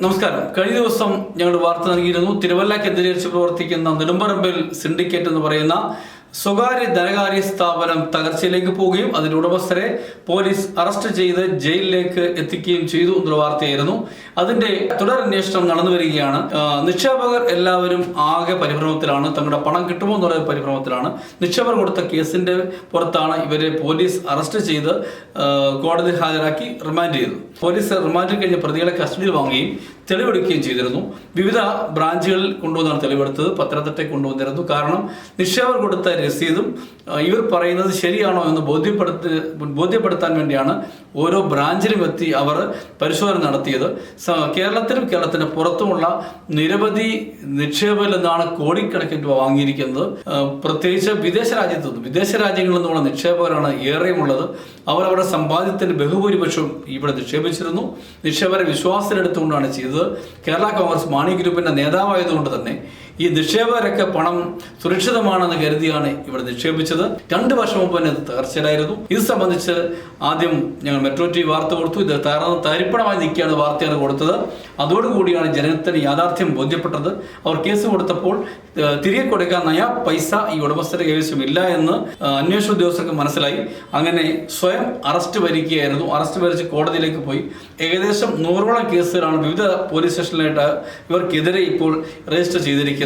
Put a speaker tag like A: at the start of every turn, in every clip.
A: നമസ്കാരം. കഴിഞ്ഞ ദിവസം ഞങ്ങൾ വാർത്ത നൽകിയിരുന്നു. തിരുവല്ലക്കെതിരെ പ്രവർത്തിക്കുന്ന നെടുമ്പറമ്പിൽ സിൻഡിക്കേറ്റ് എന്ന് പറയുന്ന സ്വകാര്യ ധനകാര്യ സ്ഥാപനം തകർച്ചയിലേക്ക് പോവുകയും അതിന്റെ ഉടമസ്ഥരെ പോലീസ് അറസ്റ്റ് ചെയ്ത് ജയിലിലേക്ക് എത്തിക്കുകയും ചെയ്തു എന്നൊരു വാർത്തയായിരുന്നു. അതിന്റെ തുടരന്വേഷണം നടന്നു വരികയാണ്. നിക്ഷേപകർ എല്ലാവരും ആകെ പരിഭ്രമത്തിലാണ്. തങ്ങളുടെ പണം കിട്ടുമോ എന്നുള്ള പരിഭ്രമത്തിലാണ്. നിക്ഷേപകർ കൊടുത്ത കേസിന്റെ പുറത്താണ് ഇവരെ പോലീസ് അറസ്റ്റ് ചെയ്ത് കോടതി ഹാജരാക്കി റിമാൻഡ് ചെയ്തു പോലീസ് റിമാൻഡിൽ കഴിഞ്ഞ പ്രതികളെ കസ്റ്റഡിയിൽ വാങ്ങുകയും തെളിവെടുക്കുകയും ചെയ്തിരുന്നു. വിവിധ ബ്രാഞ്ചുകളിൽ കൊണ്ടുവന്നാണ് തെളിവെടുത്തത്. പത്തനംതിട്ടയിൽ കൊണ്ടുവന്നിരുന്നു. കാരണം നിക്ഷേപർ കൊടുത്ത രസീതും ഇവർ പറയുന്നത് ശരിയാണോ എന്ന് ബോധ്യപ്പെടുത്തി ബോധ്യപ്പെടുത്താൻ വേണ്ടിയാണ് ഓരോ ബ്രാഞ്ചിലും എത്തി അവർ പരിശോധന നടത്തിയത്. കേരളത്തിലും കേരളത്തിന് പുറത്തുമുള്ള നിരവധി നിക്ഷേപത്തിൽ നിന്നാണ് കോടിക്കണക്കിന് രൂപ വാങ്ങിയിരിക്കുന്നത്. പ്രത്യേകിച്ച് വിദേശ രാജ്യത്തു നിന്ന് വിദേശ രാജ്യങ്ങളിൽ നിന്നുള്ള നിക്ഷേപകരാണ് ഏറെയുമുള്ളത് അവർ അവരുടെ സമ്പാദ്യത്തിന്റെ ബഹുഭൂരിപക്ഷവും ഇവിടെ നിക്ഷേപിച്ചിരുന്നു. നിക്ഷേപരെ വിശ്വാസത്തിലെടുത്തുകൊണ്ടാണ് ചെയ്തത്. കേരള കോൺഗ്രസ് മാണി ഗ്രൂപ്പിന്റെ നേതാവായതുകൊണ്ട് തന്നെ ഈ നിക്ഷേപകരൊക്കെ പണം സുരക്ഷിതമാണെന്ന് കരുതിയാണ് ഇവിടെ നിക്ഷേപിച്ചത്. രണ്ട് വർഷം മുമ്പ് തന്നെ ഇത് തകർച്ചയിലായിരുന്നു ഇത് സംബന്ധിച്ച് ആദ്യം ഞങ്ങൾ മെട്രോ ടി വാർത്ത കൊടുത്തു. ഇത് തകർന്ന് തരിപ്പണമായി നിൽക്കുകയാണ് വാർത്തയാണ് കൊടുത്തത്. അതോടുകൂടിയാണ് ജനത്തിന് യാഥാർത്ഥ്യം ബോധ്യപ്പെട്ടത്. അവർ കേസ് കൊടുത്തപ്പോൾ തിരികെ കൊടുക്കാൻ നയാ പൈസ ഈ ഉടമസ്ഥരുടെ കൈവശം ഇല്ല എന്ന് അന്വേഷണ ഉദ്യോഗസ്ഥർക്ക് മനസ്സിലായി. അങ്ങനെ സ്വയം അറസ്റ്റ് വരികയായിരുന്നു. അറസ്റ്റ് വരിച്ച് കോടതിയിലേക്ക് പോയി. ഏകദേശം നൂറോളം കേസുകളാണ് വിവിധ പോലീസ് സ്റ്റേഷനിലായിട്ട് ഇവർക്കെതിരെ ഇപ്പോൾ രജിസ്റ്റർ ചെയ്തിരിക്കുന്നത്.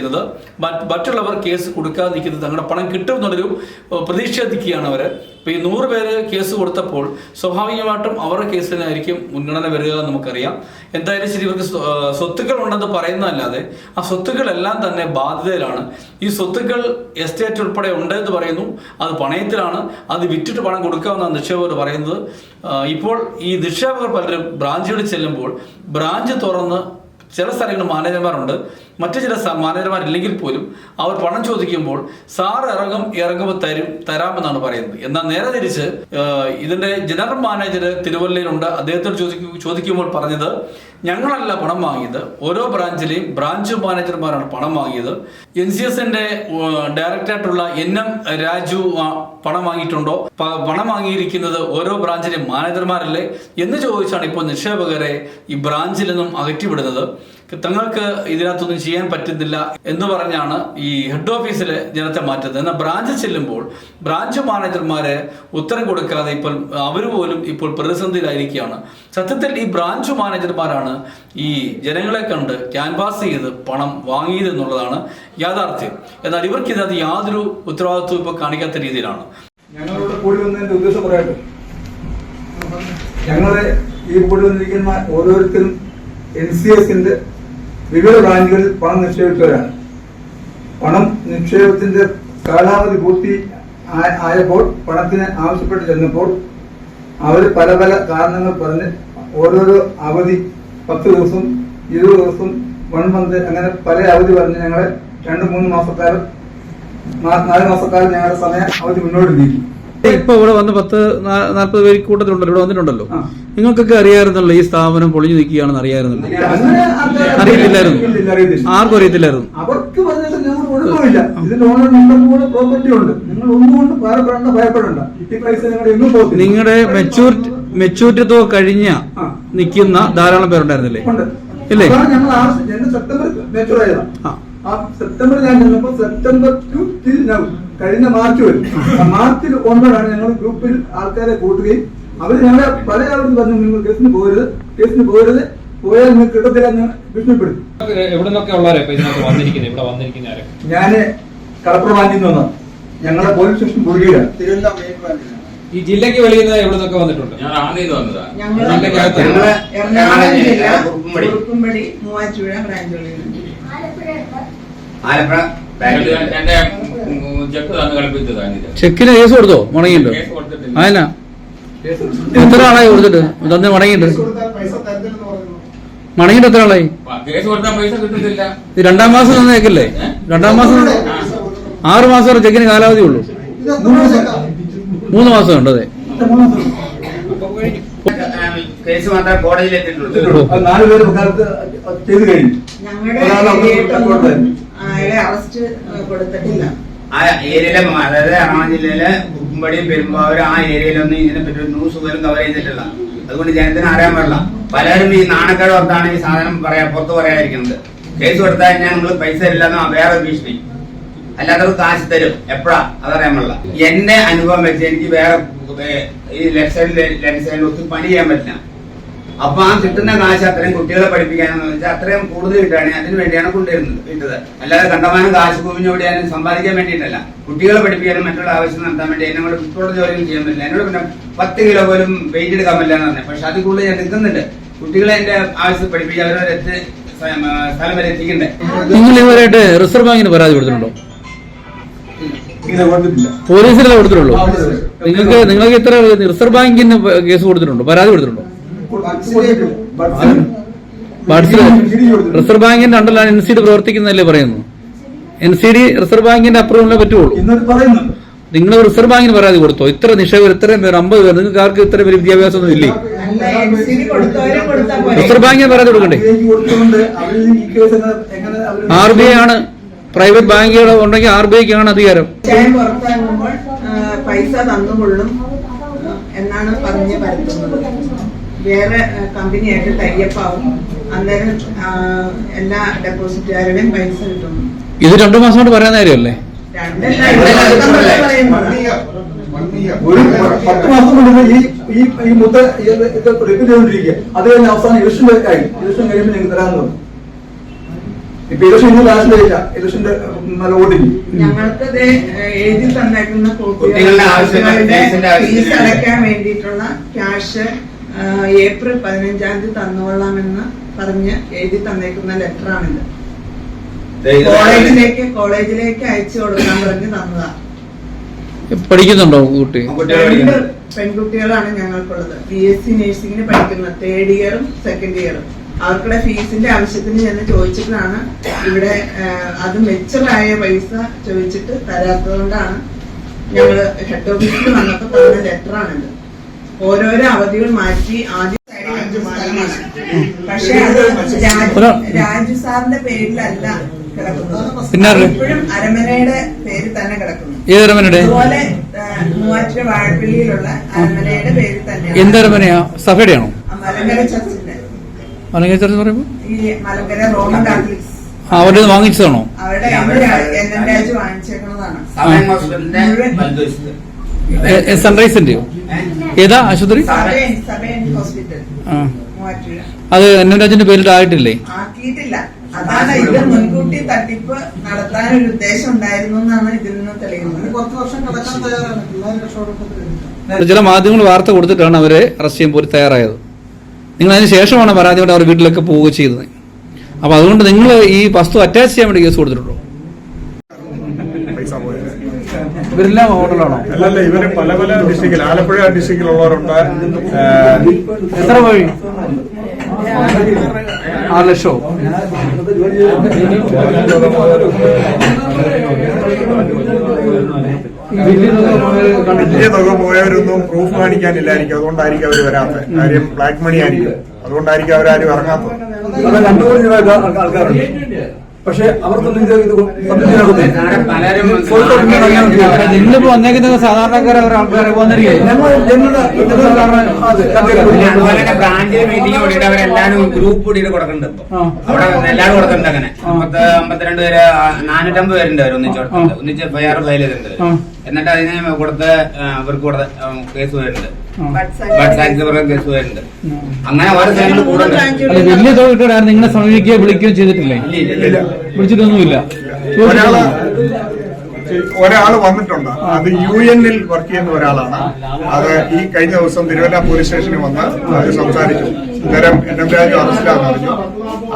A: മറ്റ് മറ്റുള്ളവർ കേസ് കൊടുക്കാതിരിക്കുന്നത് തങ്ങളുടെ പണം കിട്ടും എന്നുള്ളൊരു ഏഹ്, അവർ ഇപ്പോൾ ഈ നൂറ് പേര് കേസ് കൊടുത്തപ്പോൾ സ്വാഭാവികമായിട്ടും അവരുടെ കേസിനായിരിക്കും മുൻഗണന വരിക എന്ന് നമുക്കറിയാം. എന്തായാലും ശരി ഇവർക്ക് സ്വത്തുക്കൾ ഉണ്ടെന്ന് പറയുന്നതല്ലാതെ ആ സ്വത്തുക്കളെല്ലാം തന്നെ ബാധ്യതയിലാണ്. ഈ സ്വത്തുക്കൾ എസ്റ്റേറ്റ് ഉൾപ്പെടെ ഉണ്ട് എന്ന് പറയുന്നു. അത് പണയത്തിലാണ്. അത് വിറ്റിട്ട് പണം കൊടുക്കാമെന്നാണ് നിക്ഷേപകർ പറയുന്നത്. ഇപ്പോൾ ഈ നിക്ഷേപകർ പലരും ബ്രാഞ്ചുകളിൽ ചെല്ലുമ്പോൾ ബ്രാഞ്ച് തുറന്ന് ചില സ്ഥലങ്ങളിൽ മാനേജർമാരുണ്ട്. മറ്റു ചില മാനേജർമാരില്ലെങ്കിൽ പോലും അവർ പണം ചോദിക്കുമ്പോൾ സാർ ഇറങ്ങും ഇറങ്ങുമ്പോൾ തരും തരാമെന്നാണ് പറയുന്നത്. എന്നാൽ നേരെ തിരിച്ച് ഇതിന്റെ ജനറൽ മാനേജർ തിരുവല്ലയിലുണ്ട്. അദ്ദേഹത്തോട് ചോദിക്കുമ്പോൾ പറഞ്ഞത് ഞങ്ങളല്ല പണം വാങ്ങിയത്. ഓരോ ബ്രാഞ്ചിലെയും ബ്രാഞ്ച് മാനേജർമാരാണ് പണം വാങ്ങിയത്. എൻ സി എസിന്റെ ഡയറക്ടറായിട്ടുള്ള എൻ എം രാജു പണം വാങ്ങിയിട്ടുണ്ടോ? പണം വാങ്ങിയിരിക്കുന്നത് ഓരോ ബ്രാഞ്ചിലെയും മാനേജർമാരല്ലേ എന്ന് ചോദിച്ചാണ് ഇപ്പോൾ നിക്ഷേപകരെ ഈ ബ്രാഞ്ചിൽ നിന്നും അകറ്റിവിടുന്നത്. തങ്ങൾക്ക് ഇതിനകത്തൊന്നും ചെയ്യാൻ പറ്റുന്നില്ല എന്ന് പറഞ്ഞാണ് ഈ ഹെഡ് ഓഫീസിലെ ജനത്തെ മാറ്റുന്നത്. എന്നാൽ ബ്രാഞ്ച് ചെല്ലുമ്പോൾ ബ്രാഞ്ച് മാനേജർമാരെ ഉത്തരം കൊടുക്കാതെ ഇപ്പോൾ അവർ പോലും ഇപ്പോൾ പ്രതിസന്ധിയിലായിരിക്കുകയാണ്. സത്യത്തിൽ ഈ ബ്രാഞ്ച് മാനേജർമാരാണ് ഈ ജനങ്ങളെ കണ്ട് ക്യാൻവാസ് ചെയ്ത് പണം വാങ്ങിയത് എന്നുള്ളതാണ് യാഥാർത്ഥ്യം. എന്നാൽ ഇവർക്ക് ഇതിനകത്ത് യാതൊരു ഉത്തരവാദിത്വം ഇപ്പോൾ കാണിക്കാത്ത രീതിയിലാണ്.
B: ഞങ്ങളോട് കൂടി വന്നതിന്റെ ഞങ്ങളെ ഈ കൂടി വന്നിരിക്കുന്ന ഓരോരുത്തരും എൻ സി എസിന്റെ വിവിധ ബാങ്കുകളിൽ പണം നിക്ഷേപിച്ചവരാണ്. പണം നിക്ഷേപത്തിന്റെ കാലാവധി പൂർത്തി ആയപ്പോൾ പണത്തിന് ആവശ്യപ്പെട്ട് ചെന്നപ്പോൾ അവർ പല പല കാരണങ്ങൾ പറഞ്ഞ് ഓരോരോ അവധി പത്ത് ദിവസം ഇരുപത് ദിവസം വൺ മന്ത് അങ്ങനെ പല അവധി പറഞ്ഞ് ഞങ്ങളെ രണ്ട് മൂന്ന് മാസക്കാലം നാല് മാസക്കാലം ഞങ്ങളുടെ സമയം അവധി മുന്നോട്ട് നീക്കി.
A: ഇപ്പൊ ഇവിടെ വന്ന് പത്ത് നാല്പത് പേര് കൂട്ടത്തിലുണ്ടല്ലോ ഇവിടെ വന്നിട്ടുണ്ടല്ലോ. നിങ്ങൾക്കൊക്കെ അറിയാമായിരുന്നല്ലോ ഈ സ്ഥാപനം പൊളിഞ്ഞു നിൽക്കുകയാണെന്ന് അറിയാമായിരുന്നല്ലോ
B: ആൾക്കാർ-
A: അറിയത്തില്ലായിരുന്നു. ആർക്കും അറിയത്തില്ലായിരുന്നു.
B: അവർക്ക് പറഞ്ഞിട്ട് ഞങ്ങൾ ഇതിൽ ഓണർ നമ്പർ പ്രോപ്പർട്ടി ഉണ്ട്. നിങ്ങൾ ഒന്നുകൊണ്ട് ഭയപ്പെടേണ്ട ഭയപ്പെടേണ്ട. ഈ പൈസ നിങ്ങൾ എങ്ങും പോകത്തില്ല.
A: നിങ്ങളുടെ മെച്ചൂരിറ്റി മെച്ചൂരിറ്റി തുക കഴിഞ്ഞ. നിൽക്കുന്ന ധാരാളം പേരുണ്ടായിരുന്നില്ലേ? ഇല്ലേ?
B: ഞങ്ങൾ സെപ്റ്റംബർ മെച്ചൂർ ആയതാ.
A: ആ.
B: സെപ്റ്റംബർ ഞാൻ ചെന്നപ്പോൾ സെപ്റ്റംബർ ടു ടിൽ നൗ കഴിഞ്ഞ മാർച്ച് വരെ. ആ മാർച്ചിൽ ഒന്നോടാണ് ഞങ്ങൾ ഗ്രൂപ്പിൽ ആൾക്കാരെ കൂട്ടുകയും അവർ ഞങ്ങളെ പല ആളും പറഞ്ഞു നിങ്ങൾ കേസിന് പോരുത് കേസിന് പോരുത് പോയാൽ നിങ്ങൾ കിട്ടത്തില്ല എന്ന് ഭീഷണിപ്പെടുത്തി. ഞാൻ കടപ്പുറം വാങ്ങിൽ നിന്ന് വന്നതാണ്. ഞങ്ങളുടെ പോലീസ് സ്റ്റേഷൻ മുഴുകിയാണ്
C: ഈ ജില്ലക്ക് വെളിയിൽ നിന്ന് എവിടെ നിന്നൊക്കെ വന്നിട്ടുണ്ട്?
D: ഞാൻ ആദ്യം വന്നതാ.
E: ഞങ്ങളെ എറണാകുളം ജില്ല
D: കുറുപ്പുംപടി.
E: കുറുപ്പുംപടി മൂവാറ്റുപുഴ ബ്രാഞ്ചുകളിൽ
D: ആലപ്പുഴ ബാംഗ്ലൂർ എന്റെ ചെക്ക് തന്ന് കളിപ്പിച്ചതാണ് ഇത്
A: ചെക്കിന് കേസ് കൊടുത്തോ? മുടങ്ങിയിട്ടോ
D: കേസ് കൊടുത്തിട്ടില്ല.
A: അതല്ല എത്ര ആളായി കൊടുത്തിട്ട്? തന്നെ മടങ്ങിയിട്ട് മടങ്ങിയിട്ട് എത്ര ആളായി?
D: പ- കേസ് കൊടുത്താൽ പൈസ കിട്ടത്തില്ല.
A: ഇത് രണ്ടാം മാസം തന്നേക്കല്ലേ രണ്ടാം മാസം ആറ് മാസം വരെ ചെക്കിന് കാലാവധി ഉള്ളൂ. മൂന്ന് മാസം. ഉണ്ട് അതെ.
D: കേസ് മാത്രമേ കോടതിയിൽ എത്തിയിട്ടുള്ളൂ.
B: അത് നാല് പേര് കാലത്ത് ചെയ്ത് കഴിഞ്ഞു.
E: അയാളെ അറസ്റ്റ് കൊടുത്തിട്ടില്ല.
D: ആ ഏരിയയിലെ അതായത് എറണാകുളം ജില്ലയിലെ
F: ഇവിടെയും പെരുമ്പാവൂർ ആ ഏരിയയിലൊന്നും ഇതിനെ പറ്റി ഒരു ന്യൂസ് പോലും കവർ ചെയ്തിട്ടില്ല. അതുകൊണ്ട് ജനത്തിന് അറിയാൻ പാടില്ല. പലരും ഈ നാണക്കേട് ഓർത്താണ് ഈ സാധനം പറയാ പുറത്ത് പറയാതിരിക്കുന്നത്. കേസ് കൊടുത്താൽ ഞാൻ നിങ്ങൾ പൈസ ഇല്ലെന്നോ വേറെ ഭീഷണി. അല്ലാത്തവർക്ക് കാശ് തരും. എപ്പോഴാ? അതറിയാൻ പാടില്ല. എന്റെ അനുഭവം വെച്ച് എനിക്ക് വേറെ ഈ ലെഫ്റ്റ് സൈഡിൽ ലെഫ്റ്റ് സൈഡിൽ ഒത്തിരി പണി ചെയ്യാൻ പറ്റില്ല. അപ്പൊ ആ കിട്ടുന്ന കാശ് അത്രയും കുട്ടികളെ പഠിപ്പിക്കാനെന്ന് വെച്ചാൽ അത്രയും കൂടുതൽ കിട്ടുകയാണ് അതിന് വേണ്ടിയാണ് കൊണ്ടുവരുന്നത് ഇട്ടത് അല്ലാതെ കണ്ടമാനം കാശ് കുവിഞ്ഞോടിയാലും സമ്പാദിക്കാൻ വേണ്ടിയിട്ടല്ല. കുട്ടികളെ പഠിപ്പിക്കാനും മറ്റുള്ള ആവശ്യം നടത്താൻ വേണ്ടി എന്നെ കൊണ്ട് ഇപ്പോഴുള്ള ജോലിയും ചെയ്യാൻ പറ്റില്ല. എന്നോട് പിന്നെ പത്ത് കിലോ പോലും വെയിറ്റ് എടുക്കാൻ പറ്റില്ല എന്ന് പറഞ്ഞു. പക്ഷെ അതിൽ കൂടുതൽ ഞാൻ നിൽക്കുന്നുണ്ട്. കുട്ടികളെ എന്റെ ആവശ്യത്തിൽ പഠിപ്പിക്കാൻ അവരവരെ എത്ര സ്ഥലം വരെ എത്തിക്കണ്ടേ
A: നിങ്ങൾ റിസർവ് ബാങ്കിന് പരാതി കൊടുത്തിട്ടുണ്ടോ?
B: പോലീസിനെ
A: പോലീസിലല്ലേ കൊടുത്തിട്ടുള്ളൂ?
B: അതെ, അതെ.
A: നിങ്ങൾക്ക് നിങ്ങൾക്ക് ഇത്ര റിസർവ് ബാങ്കിന് കേസ് കൊടുത്തിട്ടുണ്ടോ? പരാതി കൊടുത്തിട്ടുണ്ടോ? റിസർവ് ബാങ്കിന്റെ അണ്ടർലാണ് എൻ സി ഡി പ്രവർത്തിക്കുന്നതല്ലേ പറയുന്നു എൻ സി ഡി റിസർവ് ബാങ്കിന്റെ അപ്രൂവലിനെ പറ്റുള്ളൂ നിങ്ങൾ റിസർവ് ബാങ്കിന് പരാതി കൊടുത്തോ ഇത്ര നിക്ഷേപർ ഇത്രയും പേർ അമ്പത് പേർ നിങ്ങൾക്ക് ആർക്ക് ഇത്ര പേര് വിദ്യാഭ്യാസം ഒന്നും ഇല്ലേ റിസർവ് ബാങ്കിന് പരാതി കൊടുക്കണ്ടേ ആർ ബി ഐ ആണ് പ്രൈവറ്റ് ബാങ്കുകൾ ഉണ്ടെങ്കിൽ ആർ ബി ഐക്ക് ആണ് അധികാരം
E: പൈസ തന്നുകൊള്ളും എന്നാണ് പറഞ്ഞ് പരത്തുന്നത് വേറെ കമ്പനിയായിട്ട് ടൈപ്പ് ആവും. അന്നേരം എല്ലാ ഡെപ്പോസിറ്റുകാരുടെയും പൈസ കിട്ടും.
A: ഇത് രണ്ടു മാസം കൊണ്ട് പറയുന്ന കാര്യമല്ലേ?
B: ഒരു പത്ത് മാസം കൊണ്ട് ഈ ഈ ഈ മുദ്ര ഇത് ഇത് റിപ്പീറ്റ് ചെയ്തുകൊണ്ടിരിക്കുക. അത് കഴിഞ്ഞ് അവസാനം ഇലക്ഷൻ ആയി. ഇലക്ഷൻ കഴിയുമ്പോൾ ഞങ്ങൾക്ക് തരാമെന്ന് പറഞ്ഞു ഇപ്പൊ ഇലക്ഷൻ ഇന്ന് ലാസ്റ്റ് ഇല്ല. ഇലക്ഷന്റെ നല്ല
E: ഞങ്ങൾക്ക് ദേ, ഏ, എഴുതി തന്നേക്കുന്ന
F: കുട്ടികളുടെ ആവശ്യം-
E: ഫീസ്. അടയ്ക്കാൻ വേണ്ടിയിട്ടുള്ള ക്യാഷ് ഏപ്രിൽ പതിനഞ്ചാം തീയതി തന്നോളാമെന്ന് പറഞ്ഞ് എഴുതി തന്നേക്കുന്ന ലെറ്ററാണിത് കോളേജിലേക്ക് കോളേജിലേക്ക് അയച്ചു കൊടുക്കാൻ പറഞ്ഞ് തന്നതാ.
A: പഠിക്കുന്നുണ്ടോ കുട്ടി.
E: പെൺകുട്ടികളാണ് ഞങ്ങൾക്കുള്ളത്. ബി എസ് സി നഴ്സിംഗിന് പഠിക്കുന്നത് തേർഡ് ഇയറും സെക്കൻഡ് ഇയറും അവർക്കുടെ ഫീസിന്റെ ആവശ്യത്തിന് ചെന്ന് ചോദിച്ചിട്ടാണ് ഇവിടെ അത് മെച്ചറായ പൈസ ചോദിച്ചിട്ട് തരാത്തത് കൊണ്ടാണ് ഞങ്ങൾ ഹെഡ് ഓഫീസിൽ വന്നപ്പോൾ തന്ന ലെറ്ററാണിത് ഓരോരോ അവധികൾ മാറ്റി ആദ്യം പക്ഷെ അത് രാജു രാജു സാറിന്റെ പേരിലല്ല കിടക്കുന്നത്.
A: പിന്നെ?
E: ഇപ്പോഴും അരമനയുടെ പേരിൽ തന്നെ കിടക്കുന്നു.
A: അരമനയുടെ?
E: അതുപോലെ മൂവാറ്റിലെ മൂവാറ്റുപുഴ വാഴപ്പള്ളിയിലുള്ള അരമനയുടെ പേരിൽ തന്നെയാണ്.
A: എന്തരമനയാ സഭയുടെ ആണോ
E: ആ മലങ്കര ചർച്ചിന്റെ.
A: മലങ്കര ചർച്ച പറയുമ്പോ?
E: ഈ മലങ്കര റോമൻ കാത്തലിക്സ്.
A: അവരുടെ വാങ്ങിച്ചതാണോ?
E: അവരുടെ രാജു വാങ്ങിച്ചേക്കുന്നതാണ്.
A: സൺറൈസിന്റെയോ ഏതാ ആശുപത്രി? അത് എന്നരാജിന്റെ പേരിൽ ആയിട്ടില്ലേ?
E: ആക്കിയിട്ടില്ല. അതാണ് ഇത് മുൻകൂട്ടി തട്ടിപ്പ് നടത്താൻ ഒരു ഉദ്ദേശം ഉണ്ടായിരുന്നു എന്നാണ് ഇതിൽ നിന്ന് തെളിയുന്നത്. പത്ത് വർഷം കിടക്കാൻ തയ്യാറാണ്.
A: ചില മാധ്യമങ്ങൾ വാർത്ത കൊടുത്തിട്ടാണ് അവരെ അറസ്റ്റ് ചെയ്യാൻ പോലും തയ്യാറായത്. നിങ്ങൾ അതിന് ശേഷമാണ് പരാതിയോടെ അവർ വീട്ടിലൊക്കെ പോവുക ചെയ്തത്. അപ്പൊ അതുകൊണ്ട് നിങ്ങൾ ഈ വസ്തു അറ്റാച്ച് ചെയ്യാൻ വേണ്ടി കേസ് കൊടുത്തിട്ടുണ്ടോ
G: പൈസ പോയത്
A: ഇവരെല്ലാം ഹോട്ടലാണോ?
G: അല്ലല്ല ഇവർ പല പല ഡിസ്ട്രിക്റ്റിൽ ആലപ്പുഴ ഡിസ്ട്രിക്റ്റിലുള്ളവരുണ്ട്.
A: എത്ര വഴി ആറ് ലക്ഷോ?
G: വലിയ തുക പോയവരൊന്നും പ്രൂഫ് കാണിക്കാനില്ലായിരിക്കും. അതുകൊണ്ടായിരിക്കും അവർ വരാത്തത്. കാര്യം ബ്ലാക്ക് മണി ആയിരിക്കും. അതുകൊണ്ടായിരിക്കും അവരാരും ഇറങ്ങാത്തത്.
B: രണ്ടു മൂന്ന് ആൾക്കാരുണ്ട്. പക്ഷെ അവർക്കൊന്നും ഇത്
A: വന്നേക്കുന്നത് സാധാരണക്കാരെ ആൾക്കാരെ
F: ബ്രാഞ്ചിൽ മീറ്റിംഗ് കൂടിയിട്ട് അവരെല്ലാരും ഗ്രൂപ്പ് കൂടിയിട്ട് കൊടുക്കുന്നുണ്ട്. അവിടെ എല്ലാവരും കൊടുക്കുന്നുണ്ട് അങ്ങനെ. അമ്പത്തി അമ്പത്തിരണ്ട് പേര് നാനൂറ്റമ്പത് പേരുണ്ട് അവർ ഒന്നിച്ച് കൊടുത്തിട്ടുണ്ട് ഒന്നിച്ച് എഫ്ഐആർ ഫയൽ ചെയ്തിട്ടുണ്ട്. എന്നിട്ട് അതിന് കൊടുത്ത് ഇവർക്ക് അവർക്ക് കൊടുത്ത കേസ് വരുന്നുണ്ട്. അങ്ങനെ
A: വലിയ തുക കിട്ടുകയായിരുന്നു നിങ്ങളെ സമീപിക്കുകയോ വിളിക്കുകയോ ചെയ്തിട്ടില്ലേ. വിളിച്ചിട്ടൊന്നുമില്ല.
G: ഒരാൾ ഒരാൾ വന്നിട്ടുണ്ട്. അത് യു എന്നിൽ വർക്ക് ചെയ്യുന്ന ഒരാളാണ്. അത് ഈ കഴിഞ്ഞ ദിവസം തിരുവല്ല പോലീസ് സ്റ്റേഷനിൽ വന്ന് അത് സംസാരിച്ചു. അന്നേരം എൻ എം രാജു അറസ്റ്റിലാന്ന് പറഞ്ഞു.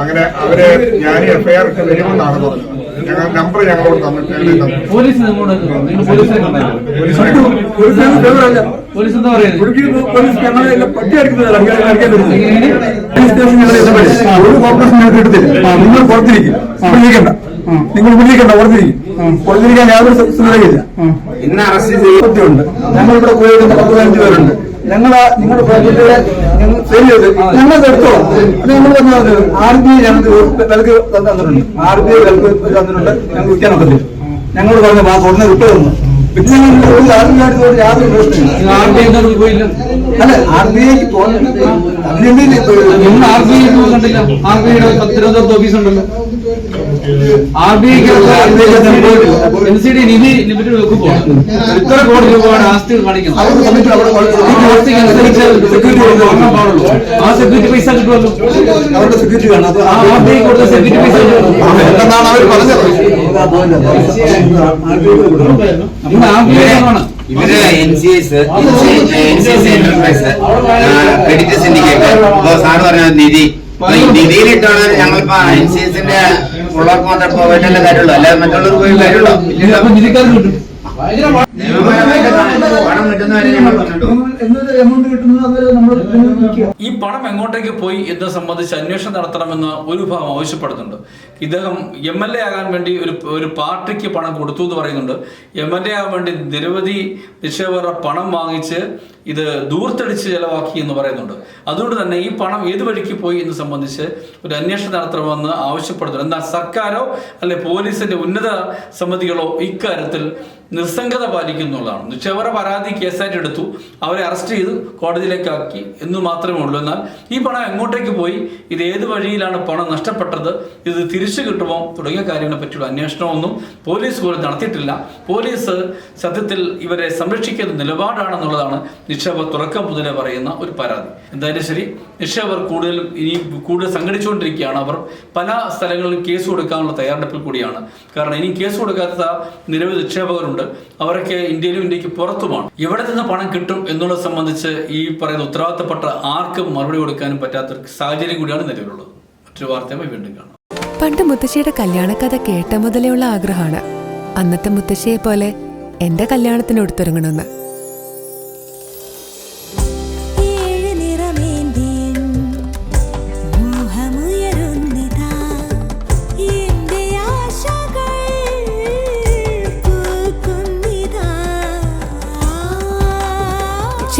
G: അങ്ങനെ അവർ ഞാൻ എഫ്ഐആർ ഒക്കെ വരുമെന്നാണ് പറഞ്ഞത്. ഞങ്ങൾ നമ്പർ ഞങ്ങളോട് തന്നിട്ട്
A: പോലീസ് പോലീസ് എന്താ പറയുന്നത്
B: പട്ടി അടിക്കുന്നത് ഒരു കോർപ്പറേഷൻ ഞങ്ങൾക്ക് എടുത്തില്ല നിങ്ങൾ പുറത്തിരിക്കും. നിങ്ങൾ വിളിക്കണ്ട പുറത്തിരിക്കും. പുറത്തിരിക്കാൻ യാതൊരു സുഖമില്ല
F: ഇന്ന് അറസ്റ്റ് ചെയ്യുന്നുണ്ട്
B: നമ്മൾ ഞങ്ങളിവിടെ പോയിരുന്ന പത്ത് പതിനഞ്ച് പേരുണ്ട്. ഞങ്ങൾ നിങ്ങളുടെ ഞങ്ങൾ സെയിൽ ചെയ്ത് ഞങ്ങൾ എടുത്തോ ഞങ്ങൾ പറഞ്ഞത് ആർ ബി ഐ ഞങ്ങൾക്ക് വിലക്ക് തന്നിട്ടുണ്ട്. ആർ ബി ഐ വിലക്ക് തന്നിട്ടുണ്ട്. ഞങ്ങൾ വിൽക്കാൻ ഒക്കത്തില്ല ഞങ്ങളോട് പറഞ്ഞ മാസം ഉടനെ വിട്ടു പിന്നെ ഞങ്ങൾ ഒരു ആർമിയായിട്ട് യാതൊരു പ്രശ്നമില്ല
C: ആർ ബി ഐ പോയില്ല.
B: അല്ല ആർ ബി ഐക്ക്
C: നിങ്ങൾ ആർ ബി ഐ കണ്ടില്ല. ആർ ബി ഐയുടെ ഓഫീസ് ഉണ്ടല്ലോ ആർ ബി ഐക്ക് N C D Nidhi limited വെക്കുമ്പോൾ ഇത്ര കോടി രൂപയുടെ ആസ്തി കാണിക്കുന്നത് ഈ ആസ്തിക്ക് അനുസരിച്ച് സെക്യൂരിറ്റി വാങ്ങാൻ പാടുള്ളൂ ആ സെക്യൂരിറ്റി പൈസ കിട്ടുമല്ലോ
B: അവരുടെ സെക്യൂരിറ്റി വേണം
C: ആ ആർ ബി ഐ കൊടുത്ത സെക്യൂരിറ്റി പൈസ കിട്ടുമല്ലോ
G: എന്നാണ് അവർ പറഞ്ഞത്
C: നിങ്ങൾ ആർ ബി ഐ ആണ്
F: ഇവർ N C S N C S enterprise credit syndicate sir പറഞ്ഞ നിധി നിധിയിലിട്ടാണ് ഞങ്ങളിപ്പോ എൻ സി എസിന്റെ ഉള്ളവർക്ക് മാത്രം പോയിട്ടല്ലേ കാര്യമുള്ളൂ. അല്ലാതെ മറ്റുള്ളവർ പോയി കാര്യമുള്ളൂ.
A: ഈ പണം എങ്ങോട്ടേക്ക് പോയി എന്ന് സംബന്ധിച്ച് അന്വേഷണം നടത്തണമെന്ന് ഒരു ഭാഗം ആവശ്യപ്പെടുന്നുണ്ട്. ഇദ്ദേഹം എം എൽ എ ആകാൻ വേണ്ടി ഒരു ഒരു പാർട്ടിക്ക് പണം കൊടുത്തു എന്ന് പറയുന്നുണ്ട്. എം എൽ എ ആകാൻ വേണ്ടി നിരവധി നിക്ഷേപകരുടെ പണം വാങ്ങിച്ച് ഇത് ദൂർത്തടിച്ച് ചെലവാക്കി എന്ന് പറയുന്നുണ്ട്. അതുകൊണ്ട് തന്നെ ഈ പണം ഏത് വഴിക്ക് പോയി എന്ന് സംബന്ധിച്ച് ഒരു അന്വേഷണം നടത്തണമെന്ന് ആവശ്യപ്പെടുന്നുണ്ട്. എന്നാൽ സർക്കാരോ അല്ലെ പോലീസിന്റെ ഉന്നത സമിതികളോ ഇക്കാര്യത്തിൽ നിസ്സംഗത പാലിക്കുന്നുള്ളതാണ്. നിക്ഷേപകരുടെ പരാതി കേസായിട്ട് എടുത്തു. അവരെ അറസ്റ്റ് ചെയ്തു കോടതിയിലേക്കാക്കി എന്ന് മാത്രമേ ഉള്ളൂ. എന്നാൽ ഈ പണം എങ്ങോട്ടേക്ക് പോയി? ഇത് ഏത് വഴിയിലാണ് പണം നഷ്ടപ്പെട്ടത്? ഇത് തിരിച്ചു കിട്ടുമോ? തുടങ്ങിയ കാര്യങ്ങളെ പറ്റിയുള്ള അന്വേഷണമൊന്നും പോലീസ് പോലും നടത്തിയിട്ടില്ല. പോലീസ് സത്യത്തിൽ ഇവരെ സംരക്ഷിക്കുന്ന നിലപാടാണെന്നുള്ളതാണ് നിക്ഷേപർ തുറക്കം മുതലേ പറയുന്ന ഒരു പരാതി. എന്തായാലും ശരി നിക്ഷേപർ കൂടുതൽ ഇനി കൂടുതൽ സംഘടിച്ചുകൊണ്ടിരിക്കുകയാണ്. അവർ പല സ്ഥലങ്ങളിലും കേസ് കൊടുക്കാനുള്ള തയ്യാറെടുപ്പിൽ കൂടിയാണ്. കാരണം ഇനി കേസ് കൊടുക്കാത്ത നിരവധി നിക്ഷേപകരുണ്ട്. അവരൊക്കെ ഇന്ത്യയിലും ഇന്ത്യയ്ക്ക് പുറത്തുമാണ്. എവിടെ നിന്ന് പണം കിട്ടും എന്നുള്ളത് സംബന്ധിച്ച് ഈ പറയുന്ന ഉത്തരവാദിത്തപ്പെട്ട ആർക്കും മറുപടി കൊടുക്കാനും പറ്റാത്ത സാഹചര്യം കൂടിയാണ് നിലവിലുള്ളത്. മറ്റൊരു വാർത്തയുമായി വീണ്ടും കാണാം.
H: പണ്ട് മുത്തശ്ശിയുടെ കല്യാണക്കഥ കേട്ട മുതലേ ഉള്ള ആഗ്രഹമാണ്. അന്നത്തെ മുത്തശ്ശിയെ പോലെ എന്റെ കല്യാണത്തിന് എടുത്തൊരുങ്ങണമെന്ന്